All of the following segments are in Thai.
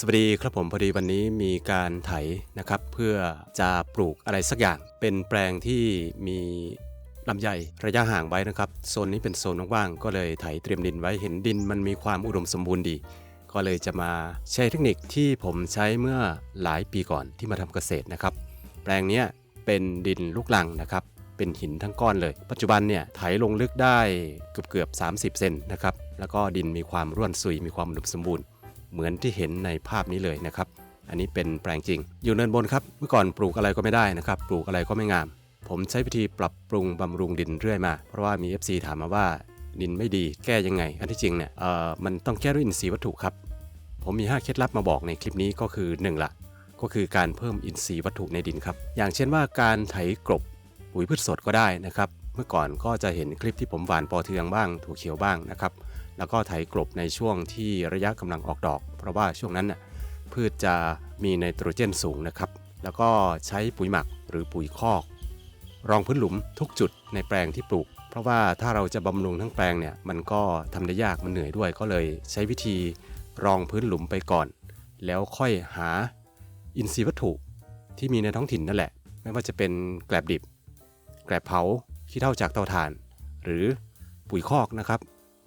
สวัสดีครับผมพอดีวันนี้มีการไถนะครับ เพื่อจะปลูกอะไรสักอย่าง เป็นแปลงที่มีลำไยระยะห่างไว้นะครับโซนนี้เป็นโซนว่างๆก็เลยไถเตรียมดินไว้เห็นดินมันมีความอุดมสมบูรณ์ดี ก็เลยจะมาใช้เทคนิคที่ผมใช้เมื่อหลายปีก่อนที่มาทำเกษตรนะครับ แปลงนี้เป็นดินลูกลังนะครับ เป็นหินทั้งก้อนเลย ปัจจุบันเนี่ยไถลงลึกได้เกือบเกือบๆ30 เซนนะครับแล้วก็ดินมีความร่วนซุยมีความอุดมสมบูรณ์ เหมือนที่เห็นในภาพนี้เลยนะครับ อันนี้เป็นแปลงจริง อยู่เนินบนครับ เมื่อก่อนปลูกอะไรก็ไม่ได้นะครับ ปลูกอะไรก็ไม่งาม ผมใช้วิธีปรับปรุงบำรุงดินเรื่อยมา เพราะว่ามี FC ถามมาว่าดินไม่ดีแก้ยังไง อันที่จริงเนี่ยเอ่อมันต้องแก้ด้วยอินทรีย์วัตถุครับ ผมมี 5 เคล็ดลับมาบอกในคลิปนี้ก็คือ 1 ละ ก็คือการเพิ่มอินทรีย์วัตถุในดินครับ อย่างเช่นว่าการไถกลบปุ๋ยพืชสดก็ได้นะครับ เมื่อก่อนก็จะเห็นคลิปที่ผมหว่านปอเทืองบ้างถั่วเขียวบ้างนะครับ แล้วก็ไถกลบในช่วงที่ระยะกำลังออกดอก เพราะว่าช่วงนั้นน่ะพืชจะมีไนโตรเจนสูงนะครับ แล้วก็ใช้ปุ๋ยหมักหรือปุ๋ยคอก รองพื้นหลุมทุกจุดในแปลงที่ปลูก เพราะว่าถ้าเราจะบำรุงทั้งแปลงเนี่ยมันก็ทำได้ยากมันเหนื่อยด้วยก็เลย ใช้วิธีรองพื้นหลุมไปก่อน แล้วค่อยหาอินทรีย์วัตถุที่มีในท้องถิ่นนั่นแหละ ไม่ว่าจะเป็นแกลบดิบ แกลบเผาขี้เถ้าจากเตาถ่าน หรือปุ๋ยคอกนะครับ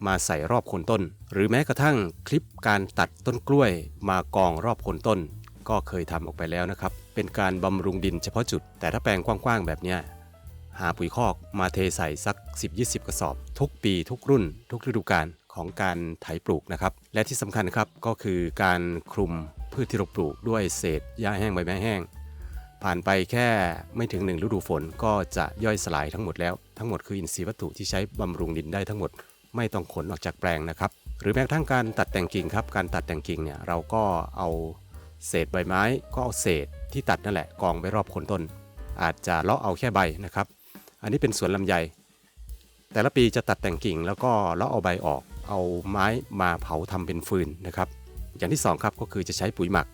มาใส่รอบโคนต้น หรือแม้กระทั่งคลิปการตัดต้นกล้วยมากองรอบโคนต้น ก็เคยทำออกไปแล้วนะครับ เป็นการบำรุงดินเฉพาะจุด แต่ถ้าแปลงกว้างๆแบบเนี้ยหาปุ๋ยคอกมาเทใส่สัก 10-20 กระสอบ ทุกปีทุกรุ่น ทุกฤดูกาลของการไถปลูกนะครับ และที่สำคัญครับก็คือการคลุมพืชที่เราปลูกด้วยเศษหญ้าแห้งใบไม้แห้ง ผ่านไปแค่ไม่ถึงหนึ่งฤดูฝนก็จะย่อยสลายทั้งหมดแล้ว ทั้งหมดคืออินทรีย์วัตถุที่ใช้บำรุงดินได้ทั้งหมด ไม่ต้องขนออกจากแปลงนะครับ หรือแม้กระทั่งการตัดแต่งกิ่งครับ การตัดแต่งกิ่งเนี่ยเราก็เอาเศษใบไม้ก็เอาเศษที่ตัดนั่นแหละกองไว้รอบโคนต้น อาจจะเลาะเอาแค่ใบนะครับ อันนี้เป็นสวนลำไย แต่ละปีจะตัดแต่งกิ่ง แล้วก็เลาะเอาใบออก เอาไม้มาเผาทำเป็นฟืนนะครับ อย่างที่สองครับก็คือจะใช้ปุ๋ยหมัก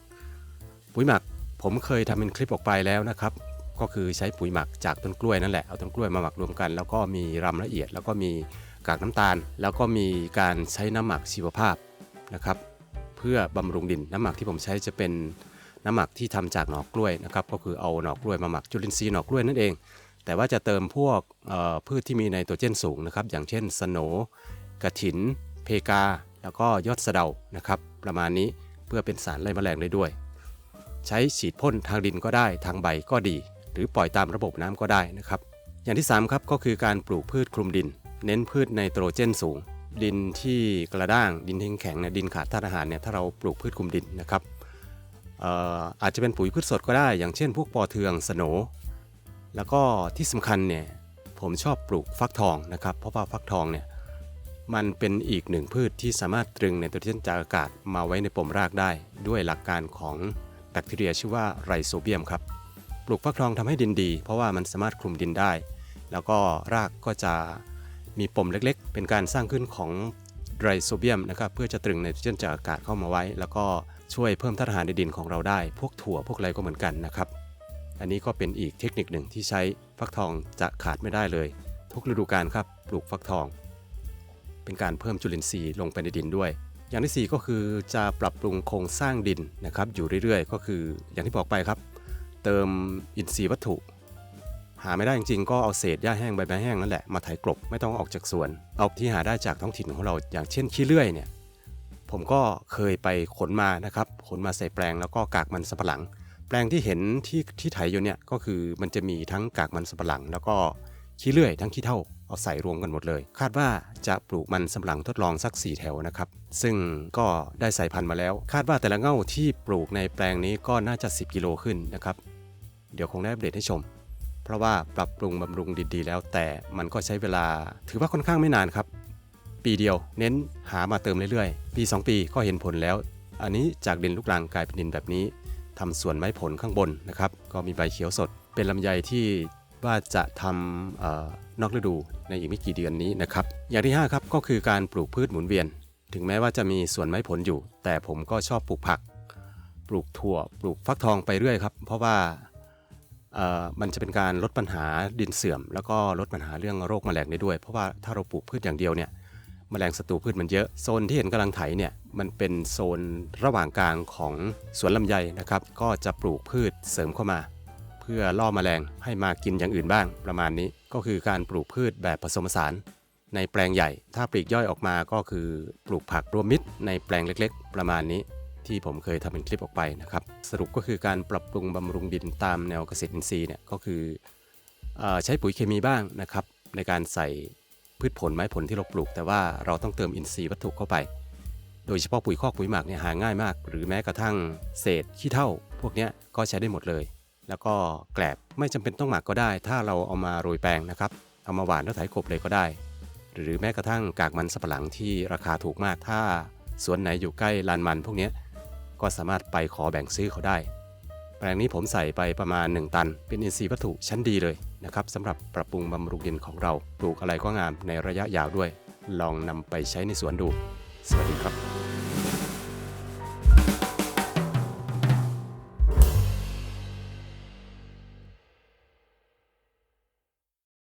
ปุ๋ยหมักผมเคยทำเป็นคลิปออกไปแล้วนะครับ ก็คือใช้ปุ๋ยหมักจากต้นกล้วยนั่นแหละเอาต้นกล้วยมาหมักรวมกัน แล้วก็มีรำละเอียด แล้วก็มี กากน้ำตาล แล้วก็มีการใช้น้ำหมักชีวภาพนะครับ เพื่อบำรุงดินน้ำหมักที่ผมใช้จะเป็นน้ำหมักที่ทำจากหนอกกล้วยนะครับ ก็คือเอาหนอกกล้วยมาหมักจุลินทรีย์หนอกกล้วยนั่นเอง แต่ว่าจะเติมพวกพืชที่มีไนโตรเจนสูงนะครับ อย่างเช่นสโนกระถิน เพกา แล้วก็ยอดสะเดานะครับ ประมาณนี้เพื่อเป็นสารไล่แมลงได้ด้วย ใช้ฉีดพ่นทางดินก็ได้ทางใบก็ดี หรือปล่อยตามระบบน้ำก็ได้นะครับ อย่างที่ 3 ครับก็คือการปลูกพืชคลุมดิน เน้นพืชไนโตรเจนสูง ดินที่กระด้างดินแข็งเนี่ยดินขาดธาตุอาหารเนี่ยถ้าเราปลูกพืชคุมดินนะครับเอ่ออาจจะเป็นปุ๋ยพืชสดก็ได้ อย่างเช่น พวกปอเทืองสโนแล้วก็ที่สำคัญเนี่ยผมชอบปลูกฟักทองนะครับ เพราะว่าฟักทองเนี่ยมันเป็นอีกหนึ่งพืชที่สามารถตรึงไนโตรเจนจากอากาศมาไว้ในปมรากได้ ด้วยหลักการของแบคทีเรียชื่อว่าไรโซเบียมครับ ปลูกฟักทองทำให้ดินดี เพราะว่ามันสามารถคลุมดินได้ แล้วก็รากก็จะ มีปมเล็กๆ เป็นการสร้างขึ้นของไรโซเบียมนะครับเพื่อจะตรึงไนโตรเจนจากอากาศเข้ามาไว้ แล้วก็ช่วยเพิ่มธาตุอาหารในดินของเราได้ พวกถั่วพวกอะไรก็เหมือนกันนะครับ อันนี้ก็เป็นอีกเทคนิคหนึ่งที่ใช้ฟักทองจะขาดไม่ได้เลย ทุกฤดูกาลครับปลูกฟักทอง เป็นการเพิ่มจุลินทรีย์ลงไปในดินด้วย อย่างที่ 4 ก็คือจะปรับปรุงโครงสร้างดินนะครับอยู่เรื่อยๆ ก็คืออย่างที่บอกไปครับ เติมอินทรีย์วัตถุ หาไม่ได้จริงๆก็เอาเศษหญ้าแห้งใบไม้แห้งนั่นแหละมาไถกลบไม่ต้องออกจากสวน เอาที่หาได้จากท้องถิ่นของเราอย่างเช่นขี้เลื่อยเนี่ยผมก็เคยไปขนมานะครับขนมาใส่แปลงแล้วก็กากมันสำปะหลัง แปลงที่เห็นที่ที่ไถอยู่เนี่ยก็คือมันจะมีทั้งกากมันสำปะหลัง แล้วก็ขี้เลื่อยทั้งขี้เถ้าเอาใส่รวมกันหมดเลย คาดว่าจะปลูกมันสำปะหลังทดลองสัก 4 แถวนะครับ ซึ่งก็ได้สายพันธุ์มาแล้ว คาดว่าแต่ละเง่าที่ปลูกในแปลงนี้ก็น่าจะ 10 กิโลขึ้นนะครับ เดี๋ยวคงได้อัปเดตให้ชม เพราะว่าปรับปรุงบำรุงดีๆ แล้ว แต่มันก็ใช้เวลา ถือว่าค่อนข้างไม่นานครับ ปีเดียวเน้นหามาเติมเรื่อยๆ ปี 2 ปีก็เห็นผลแล้ว อันนี้จากดินลูกรังกลายเป็นดินแบบนี้ทำสวนไม้ผลข้างบนนะครับ ก็มีใบเขียวสด เป็นลำไยที่ว่าจะทำออนอกฤดูในอีกไม่กี่เดือนนี้นะครับ อย่างที่ 5 ครับก็คือการปลูกพืชหมุนเวียน ถึงแม้ว่าจะมีสวนไม้ผลอยู่ แต่ผมก็ชอบปลูกผัก ปลูกถั่ว ปลูกฟักทองไปเรื่อยครับ เพราะว่า มันจะเป็นการลดปัญหาดินเสื่อม แล้วก็ลดปัญหาเรื่องโรคแมลงได้ด้วย เพราะว่าถ้าเราปลูกพืชอย่างเดียวเนี่ยแมลงศัตรูพืชมันเยอะ โซนที่เห็นกำลังไถเนี่ยมันเป็นโซนระหว่างกลางของสวนลำไยนะครับ ก็จะปลูกพืชเสริมเข้ามา เพื่อล่อแมลงให้มากินอย่างอื่นบ้าง ประมาณนี้ก็คือการปลูกพืชแบบผสมผสาน ในแปลงใหญ่ ถ้าปลีกย่อยออกมาก็คือปลูกผักรวมมิตรในแปลงเล็ก ๆ ประมาณนี้ ที่ผมเคยทำเป็นคลิปออกไปนะครับ สรุปก็คือการปรับปรุงบำรุงดินตามแนวเกษตรอินทรีย์เนี่ยก็คืออใช้ปุ๋ยเคมีบ้างนะครับ ในการใส่พืชผลไม้ผลที่เราปลูก แต่ว่าเราต้องเติมอินทรีย์วัตถุเข้าไป โดยเฉพาะปุ๋ยคอกปุ๋ยหมักเนี่ยหาง่ายมาก หรือแม้กระทั่งเศษขี้เถ้าพวกนี้ก็ใช้ได้หมดเลย แล้วก็แกลบไม่จำเป็นต้องหมักก็ได้ ถ้าเราเอามาโรยแปลงนะครับเอามาหว่านแล้วไถกบเลยก็ได้ หรือแม้กระทั่งกากมันสับปะหลังที่ราคาถูกมากถ้าสวนไหนอยู่ใกล้ลานมันพวกนี้ ก็สามารถไปขอแบ่งซื้อเขาได้ แปลงนี้ผมใส่ไปประมาณ 1 ตัน เป็นอินทรีย์วัตถุชั้นดีเลยนะครับสำหรับปรับปรุงบำรุงดินของเรา ปลูกอะไรก็งามในระยะยาวด้วย ลองนำไปใช้ในสวนดู สวัสดีครับ